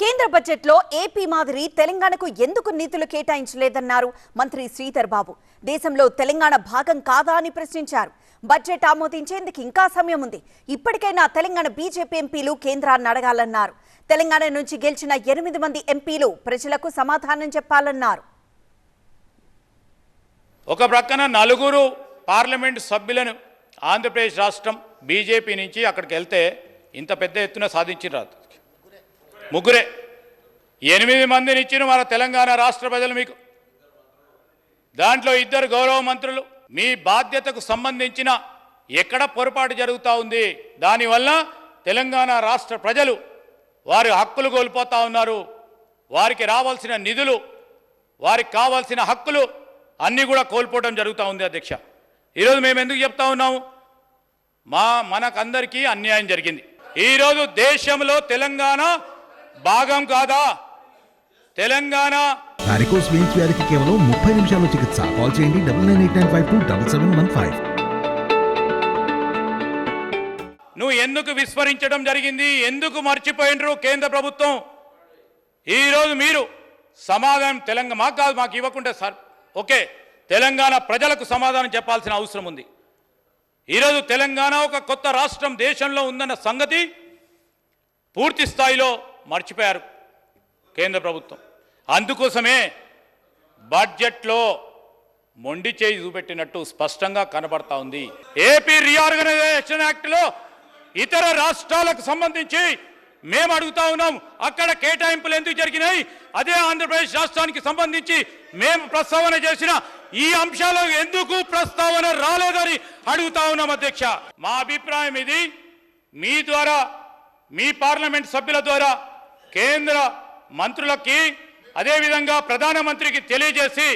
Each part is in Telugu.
కేంద్ర బడ్జెట్లో ఏపీ మాదిరి తెలంగాణకు ఎందుకు నిధులు కేటాయించలేదన్నారు మంత్రి శ్రీధర్ బాబు. దేశంలో తెలంగాణ భాగం కాదా అని ప్రశ్నించారు. బడ్జెట్ ఆమోదించేందుకు ఇంకా సమయం ఉంది. ఇప్పటికైనా తెలంగాణ బీజేపీ ఎంపీలు కేంద్రాన్ని అడగాలన్నారు. తెలంగాణ నుంచి గెలిచిన ఎనిమిది మంది ఎంపీలు ప్రజలకు సమాధానం చెప్పాలన్నారు. ఒక ప్రక్కన నలుగురు పార్లమెంట్ సభ్యులను ఆంధ్రప్రదేశ్ రాష్ట్రం బీజేపీ నుంచి అక్కడికి వెళ్తే ఇంత పెద్ద ఎత్తున సాధించిన ముగ్గురే. ఎనిమిది మందిని ఇచ్చిన మన తెలంగాణ రాష్ట్ర ప్రజలు మీకు. దాంట్లో ఇద్దరు గౌరవ మంత్రులు. మీ బాధ్యతకు సంబంధించిన ఎక్కడ పొరపాటు జరుగుతూ ఉంది దానివల్ల తెలంగాణ రాష్ట్ర ప్రజలు వారి హక్కులు కోల్పోతూ ఉన్నారు. వారికి రావాల్సిన నిధులు వారికి కావాల్సిన హక్కులు అన్నీ కూడా కోల్పోవడం జరుగుతూ ఉంది అధ్యక్ష. ఈరోజు మేము ఎందుకు చెప్తా ఉన్నాము? మా మనకందరికీ అన్యాయం జరిగింది. ఈరోజు దేశంలో తెలంగాణ భాగం కాదా? తెలంగాణ. వారికోస్ వెయిన్స్ వ్యాధికి కేవలం ముప్పై నిమిషాల్లో చికిత్స. కాల్ చేయండి double nine eight nine five two double seven one five. నువ్వు ఎందుకు విస్మరించడం జరిగింది? ఎందుకు మర్చిపోయినరు కేంద్ర ప్రభుత్వం? ఈరోజు మీరు సమాధానం తెలంగాణ మాకు కాదు మాకు ఇవ్వకుంటే సార్ ఓకే తెలంగాణ ప్రజలకు సమాధానం చెప్పాల్సిన అవసరం ఉంది. ఈరోజు తెలంగాణ ఒక కొత్త రాష్ట్రం దేశంలో ఉందన్న సంగతి పూర్తి స్థాయిలో మర్చిపోయారు కేంద్ర ప్రభుత్వం. అందుకోసమే బడ్జెట్లో మొండి చేయి చూపెట్టినట్టు స్పష్టంగా కనబడతా ఉంది. ఏపీ రీఆర్గనైజేషన్ యాక్ట్లో ఇతర రాష్ట్రాలకు సంబంధించి మేము అడుగుతా ఉన్నాం అక్కడ కేటాయింపులు ఎందుకు జరిగినాయి? అదే ఆంధ్రప్రదేశ్ రాష్ట్రానికి సంబంధించి మేము ప్రస్తావన చేసిన ఈ అంశాలు ఎందుకు ప్రస్తావన రాలేదని అడుగుతా ఉన్నాం అధ్యక్ష. మా అభిప్రాయం ఇది మీ ద్వారా మీ పార్లమెంట్ సభ్యుల ద్వారా కేంద్ర మంత్రులకి అదేవిధంగా ప్రధానమంత్రికి తెలియజేసి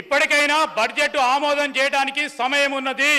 ఇప్పటికైనా బడ్జెట్ ఆమోదం చేయడానికి సమయం ఉన్నది.